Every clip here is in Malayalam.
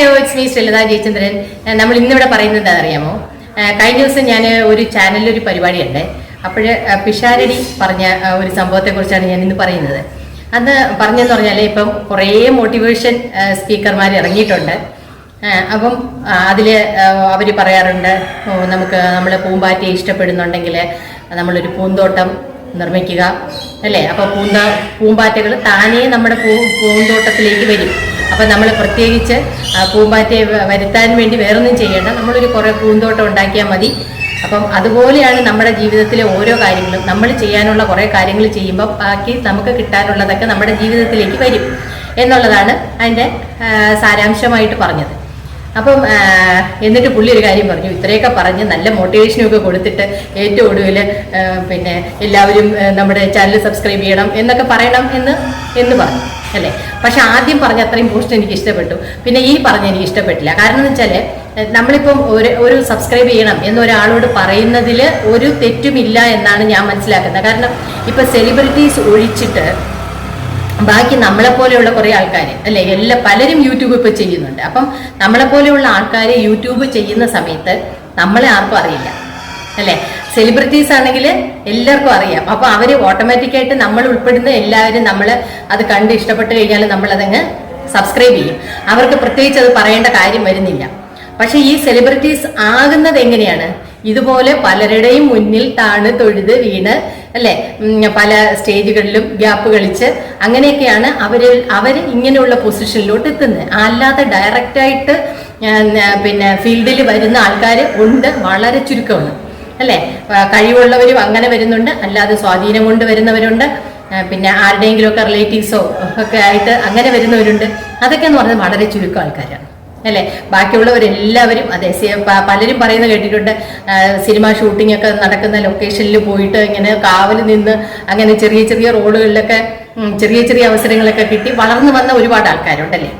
Hello it's me Sreelatha Jayachandran. നമ്മൾ ഇന്നിവിടെ പറയുന്നത് അറിയാമോ കഴിഞ്ഞ ദിവസം ഞാൻ ഒരു ചാനലിൽ ഒരു പരിപാടിയുണ്ട്. അപ്പോൾ പിഷാരടി പറഞ്ഞ ഒരു സംഭവത്തെ കുറിച്ചാണ് ഞാൻ ഇന്ന് പറയുന്നത്. അന്ന് പറഞ്ഞെന്ന് പറഞ്ഞാൽ ഇപ്പം കുറേ മോട്ടിവേഷൻ സ്പീക്കർമാർ ഇറങ്ങിയിട്ടുണ്ട്. അപ്പം അതിൽ അവർ പറയാറുണ്ട് നമുക്ക് നമ്മൾ പൂമ്പാറ്റയെ ഇഷ്ടപ്പെടുന്നുണ്ടെങ്കിൽ നമ്മളൊരു പൂന്തോട്ടം നിർമ്മിക്കുക. അല്ലേ? അപ്പോൾ പൂന്ത പൂമ്പാറ്റകൾ താനേ നമ്മുടെ പൂ പൂന്തോട്ടത്തിലേക്ക് വരും. അപ്പം നമ്മൾ പ്രത്യേകിച്ച് പൂമ്പാറ്റയെ വരുത്താൻ വേണ്ടി വേറൊന്നും ചെയ്യേണ്ട. നമ്മളൊരു കുറേ പൂന്തോട്ടം ഉണ്ടാക്കിയാൽ മതി. അപ്പം അതുപോലെയാണ് നമ്മുടെ ജീവിതത്തിലെ ഓരോ കാര്യങ്ങളും. നമ്മൾ ചെയ്യാനുള്ള കുറേ കാര്യങ്ങൾ ചെയ്യുമ്പോൾ ബാക്കി നമുക്ക് കിട്ടാനുള്ളതൊക്കെ നമ്മുടെ ജീവിതത്തിലേക്ക് വരും എന്നുള്ളതാണ് അതിന്റെ സാരാംശമായിട്ട് പറഞ്ഞത്. അപ്പം എന്നിട്ട് പുള്ളി ഒരു കാര്യം പറഞ്ഞു. ഇത്രയൊക്കെ പറഞ്ഞ് നല്ല മോട്ടിവേഷനും ഒക്കെ കൊടുത്തിട്ട് ഏറ്റവും ഒടുവിൽ പിന്നെ എല്ലാവരും നമ്മുടെ ചാനൽ സബ്സ്ക്രൈബ് ചെയ്യണം എന്നൊക്കെ പറയണം എന്ന് എന്ന് പറഞ്ഞു അല്ലേ? പക്ഷെ ആദ്യം പറഞ്ഞ അത്രയും പോസ്റ്റ് എനിക്ക് ഇഷ്ടപ്പെട്ടു. പിന്നെ ഈ പറഞ്ഞ എനിക്ക് ഇഷ്ടപ്പെട്ടില്ല. കാരണം എന്ന് വെച്ചാൽ നമ്മളിപ്പം ഒരു ഒരു സബ്സ്ക്രൈബ് ചെയ്യണം എന്നൊരാളോട് പറയുന്നതിൽ ഒരു തെറ്റുമില്ല എന്നാണ് ഞാൻ മനസ്സിലാക്കുന്നത്. കാരണം ഇപ്പം സെലിബ്രിറ്റീസ് ഒഴിച്ചിട്ട് ബാക്കി നമ്മളെ പോലെയുള്ള കുറേ ആൾക്കാർ അല്ലെ? എല്ലാ പലരും യൂട്യൂബ് ഇപ്പോൾ ചെയ്യുന്നുണ്ട്. അപ്പം നമ്മളെ പോലെയുള്ള ആൾക്കാർ യൂട്യൂബ് ചെയ്യുന്ന സമയത്ത് നമ്മളെ ആർക്കും അറിയില്ല അല്ലെ? സെലിബ്രിറ്റീസ് ആണെങ്കിൽ എല്ലാവർക്കും അറിയാം. അപ്പൊ അവർ ഓട്ടോമാറ്റിക്കായിട്ട് നമ്മൾ ഉൾപ്പെടുന്ന എല്ലാവരും നമ്മൾ അത് കണ്ട് ഇഷ്ടപ്പെട്ട് കഴിഞ്ഞാൽ നമ്മൾ അതങ്ങ് സബ്സ്ക്രൈബ് ചെയ്യും. അവർക്ക് പ്രത്യേകിച്ച് അത് പറയേണ്ട കാര്യം വരുന്നില്ല. പക്ഷെ ഈ സെലിബ്രിറ്റീസ് ആകുന്നത് എങ്ങനെയാണ്? ഇതുപോലെ പലരുടെയും മുന്നിൽ താണ് തൊഴുത് വീണ് അല്ലെ? പല സ്റ്റേജുകളിലും ഗ്യാപ്പ് കളിച്ച് അങ്ങനെയൊക്കെയാണ് അവർ അവർ ഇങ്ങനെയുള്ള പൊസിഷനിലോട്ട് എത്തുന്നത്. അല്ലാതെ ഡയറക്റ്റായിട്ട് പിന്നെ ഫീൽഡിൽ വരുന്ന ആൾക്കാർ ഉണ്ട് വളരെ ചുരുക്കമാണ്. അല്ലെ? കഴിവുള്ളവരും അങ്ങനെ വരുന്നുണ്ട് അല്ലാതെ സ്വാധീനം കൊണ്ട് വരുന്നവരുണ്ട് പിന്നെ ആരുടെയെങ്കിലും ഒക്കെ റിലേറ്റീവ്സോ ഒക്കെ ആയിട്ട് അങ്ങനെ വരുന്നവരുണ്ട്. അതൊക്കെ എന്ന് പറഞ്ഞാൽ വളരെ ചുരുക്കം ആൾക്കാരാണ്. അല്ലെ? ബാക്കിയുള്ളവരെല്ലാവരും അതെ പലരും പറയുന്ന കേട്ടിട്ടുണ്ട് സിനിമ ഷൂട്ടിംഗ് ഒക്കെ നടക്കുന്ന ലൊക്കേഷനിൽ പോയിട്ട് ഇങ്ങനെ കാവൽ നിന്ന് അങ്ങനെ ചെറിയ ചെറിയ റോളുകളിലൊക്കെ ചെറിയ ചെറിയ അവസരങ്ങളൊക്കെ കിട്ടി വളർന്നു വന്ന ഒരുപാട് ആൾക്കാരുണ്ടല്ലേ?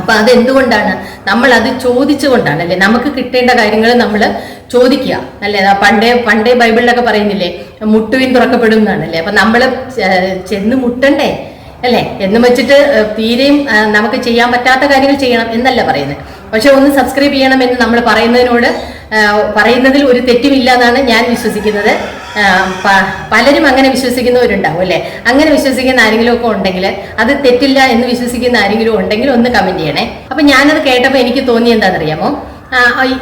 അപ്പൊ അത് എന്തുകൊണ്ടാണ് നമ്മൾ അത് ചോദിച്ചുകൊണ്ടാണ് അല്ലെ? നമുക്ക് കിട്ടേണ്ട കാര്യങ്ങൾ നമ്മൾ ചോദിക്കുക അല്ലേ? പണ്ടേ പണ്ടേ ബൈബിളിലൊക്കെ പറയുന്നില്ലേ മുട്ടുവിൻ തുറക്കപ്പെടും എന്നാണ് അല്ലേ? അപ്പൊ നമ്മൾ ചെന്ന് മുട്ടണ്ടേ? അല്ലെ? എന്നും വെച്ചിട്ട് തീരെയും നമുക്ക് ചെയ്യാൻ പറ്റാത്ത കാര്യങ്ങൾ ചെയ്യണം എന്നല്ല പറയുന്നത്. പക്ഷെ ഒന്ന് സബ്സ്ക്രൈബ് ചെയ്യണം എന്ന് നമ്മൾ പറയുന്നതിനോട് പറയുന്നതിൽ ഒരു തെറ്റുമില്ല എന്നാണ് ഞാൻ വിശ്വസിക്കുന്നത്. പലരും അങ്ങനെ വിശ്വസിക്കുന്നവരുണ്ടാവും അല്ലെ? അങ്ങനെ വിശ്വസിക്കുന്ന ആരെങ്കിലും ഒക്കെ ഉണ്ടെങ്കിൽ അത് തെറ്റില്ല എന്ന് വിശ്വസിക്കുന്ന ആരെങ്കിലും ഉണ്ടെങ്കിൽ ഒന്ന് കമന്റ് ചെയ്യണേ. അപ്പൊ ഞാനത് കേട്ടപ്പോൾ എനിക്ക് തോന്നി എന്താണെന്നറിയാമോ?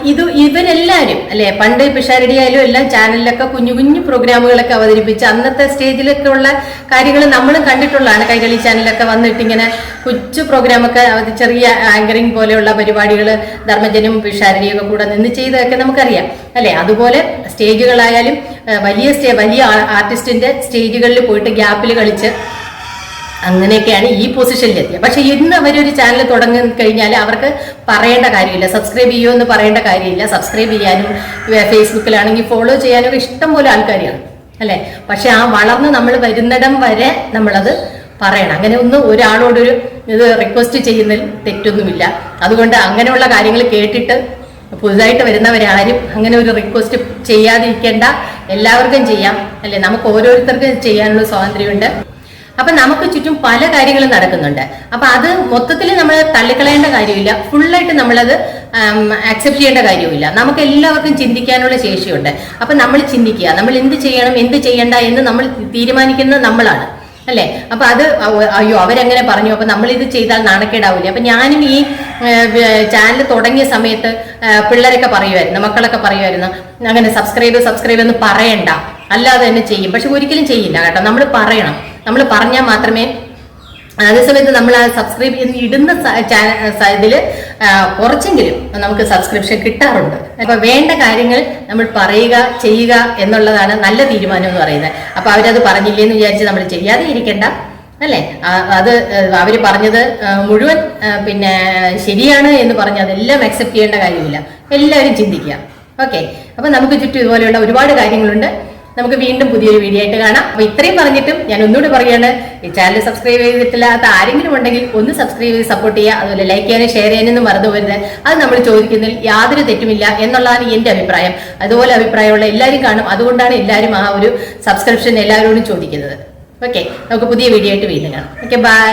ഇത് ഇവരെല്ലാരും അല്ലെ? പണ്ട് പിഷാരടി ആയാലും എല്ലാം ചാനലിലൊക്കെ കുഞ്ഞു കുഞ്ഞു പ്രോഗ്രാമുകളൊക്കെ അവതരിപ്പിച്ച് അന്നത്തെ സ്റ്റേജിലൊക്കെ ഉള്ള കാര്യങ്ങൾ നമ്മൾ കണ്ടിട്ടുള്ളതാണ്. കൈകളി ചാനലൊക്കെ വന്നിട്ട് ഇങ്ങനെ കൊച്ചു പ്രോഗ്രാമൊക്കെ അവധി ചെറിയ ആങ്കറിങ് പോലെയുള്ള പരിപാടികൾ ധർമ്മജനും പിഷാരടിയൊക്കെ കൂടെ നിന്ന് ചെയ്തതൊക്കെ നമുക്കറിയാം അല്ലെ? അതുപോലെ സ്റ്റേജുകളായാലും വലിയ സ്റ്റേ വലിയ ആർട്ടിസ്റ്റിന്റെ സ്റ്റേജുകളിൽ പോയിട്ട് ഗ്യാപ്പിൽ കളിച്ച് അങ്ങനെയൊക്കെയാണ് ഈ പൊസിഷനിലെത്തിയത് പക്ഷെ ഇന്ന് അവരൊരു ചാനൽ തുടങ്ങി കഴിഞ്ഞാൽ അവർക്ക് പറയേണ്ട കാര്യമില്ല. സബ്സ്ക്രൈബ് ചെയ്യുമോ എന്ന് പറയേണ്ട കാര്യമില്ല. സബ്സ്ക്രൈബ് ചെയ്യാനും ഫേസ്ബുക്കിലാണെങ്കിൽ ഫോളോ ചെയ്യാനും ഇഷ്ടം പോലെ ആൾക്കാരെയാണ്. അല്ലെ? പക്ഷെ ആ വളർന്ന് നമ്മൾ വരുന്നിടം വരെ നമ്മളത് പറയണം. അങ്ങനെ ഒന്നും ഒരാളോടൊരു ഇത് റിക്വസ്റ്റ് ചെയ്യുന്നതിൽ തെറ്റൊന്നുമില്ല. അതുകൊണ്ട് അങ്ങനെയുള്ള കാര്യങ്ങൾ കേട്ടിട്ട് പുതുതായിട്ട് വരുന്നവരാരും അങ്ങനെ ഒരു റിക്വസ്റ്റ് ചെയ്യാതിരിക്കേണ്ട. എല്ലാവർക്കും ചെയ്യാം. അല്ലെ? നമുക്ക് ഓരോരുത്തർക്കും ചെയ്യാനുള്ള സ്വാതന്ത്ര്യമുണ്ട്. അപ്പൊ നമുക്ക് ചുറ്റും പല കാര്യങ്ങളും നടക്കുന്നുണ്ട്. അപ്പൊ അത് മൊത്തത്തിൽ നമ്മൾ തള്ളിക്കളയേണ്ട കാര്യമില്ല. ഫുള്ളായിട്ട് നമ്മളത് അക്സെപ്റ്റ് ചെയ്യേണ്ട കാര്യമില്ല നമുക്ക് എല്ലാവർക്കും ചിന്തിക്കാനുള്ള ശേഷിയുണ്ട്. അപ്പൊ നമ്മൾ ചിന്തിക്കുക. നമ്മൾ എന്ത് ചെയ്യണം എന്ത് ചെയ്യണ്ട എന്ന് നമ്മൾ തീരുമാനിക്കുന്നത് നമ്മളാണ്. അല്ലെ? അപ്പൊ അത് അയ്യോ അവരങ്ങനെ പറഞ്ഞു. അപ്പൊ നമ്മൾ ഇത് ചെയ്താൽ നാണക്കേടാവില്ല. അപ്പൊ ഞാനും ഈ ചാനൽ തുടങ്ങിയ സമയത്ത് പിള്ളേരൊക്കെ പറയുമായിരുന്നു മക്കളൊക്കെ പറയുമായിരുന്നു അങ്ങനെ സബ്സ്ക്രൈബ് സബ്സ്ക്രൈബ് എന്ന് പറയണ്ട. അല്ലാതെ തന്നെ ചെയ്യും. പക്ഷെ ഒരിക്കലും ചെയ്യില്ല കേട്ടോ. നമ്മൾ പറയണം. നമ്മൾ പറഞ്ഞാൽ മാത്രമേ അതേസമയത്ത് നമ്മൾ ആ സബ്സ്ക്രൈബ് ചെയ്ത് ഇടുന്ന ഇതിൽ കുറച്ചെങ്കിലും നമുക്ക് സബ്സ്ക്രിപ്ഷൻ കിട്ടാറുണ്ട്. അപ്പൊ വേണ്ട കാര്യങ്ങൾ നമ്മൾ പറയുക ചെയ്യുക എന്നുള്ളതാണ് നല്ല തീരുമാനം എന്ന് പറയുന്നത്. അപ്പൊ അവരത് പറഞ്ഞില്ലേ എന്ന് വിചാരിച്ച് നമ്മൾ ചെയ്യാതെ ഇരിക്കേണ്ട അല്ലേ? അത് അവർ പറഞ്ഞത് മുഴുവൻ പിന്നെ ശരിയാണ് എന്ന് പറഞ്ഞ് അതെല്ലാം അക്സെപ്റ്റ് ചെയ്യേണ്ട കാര്യമില്ല. എല്ലാവരും ചിന്തിക്കുക. ഓക്കെ. അപ്പൊ നമുക്ക് ചുറ്റും ഇതുപോലെയുള്ള ഒരുപാട് കാര്യങ്ങളുണ്ട്. നമുക്ക് വീണ്ടും പുതിയൊരു വീഡിയോ ആയിട്ട് കാണാം. അപ്പൊ ഇത്രയും പറഞ്ഞിട്ടും ഞാൻ ഒന്നുകൂടി പറയാണ് ഈ ചാനൽ സബ്സ്ക്രൈബ് ചെയ്തിട്ടില്ലാത്ത ആരെങ്കിലും ഉണ്ടെങ്കിൽ ഒന്ന് സബ്സ്ക്രൈബ് ചെയ്ത് സപ്പോർട്ട് ചെയ്യുക. അതുപോലെ ലൈക്ക് ചെയ്യാനും ഷെയർ ചെയ്യാനൊന്നും മറന്നു പോരുത് അത് നമ്മൾ ചോദിക്കുന്നതിൽ യാതൊരു തെറ്റുമില്ല എന്നുള്ളതാണ് എന്റെ അഭിപ്രായം. അതുപോലെ അഭിപ്രായമുള്ള എല്ലാവരും കാണും. അതുകൊണ്ടാണ് എല്ലാവരും ആ ഒരു സബ്സ്ക്രിപ്ഷൻ എല്ലാവരോടും ചോദിക്കുന്നത്. ഓക്കെ നമുക്ക് പുതിയ വീഡിയോ ആയിട്ട് വീണ്ടും കാണാം. Okay bye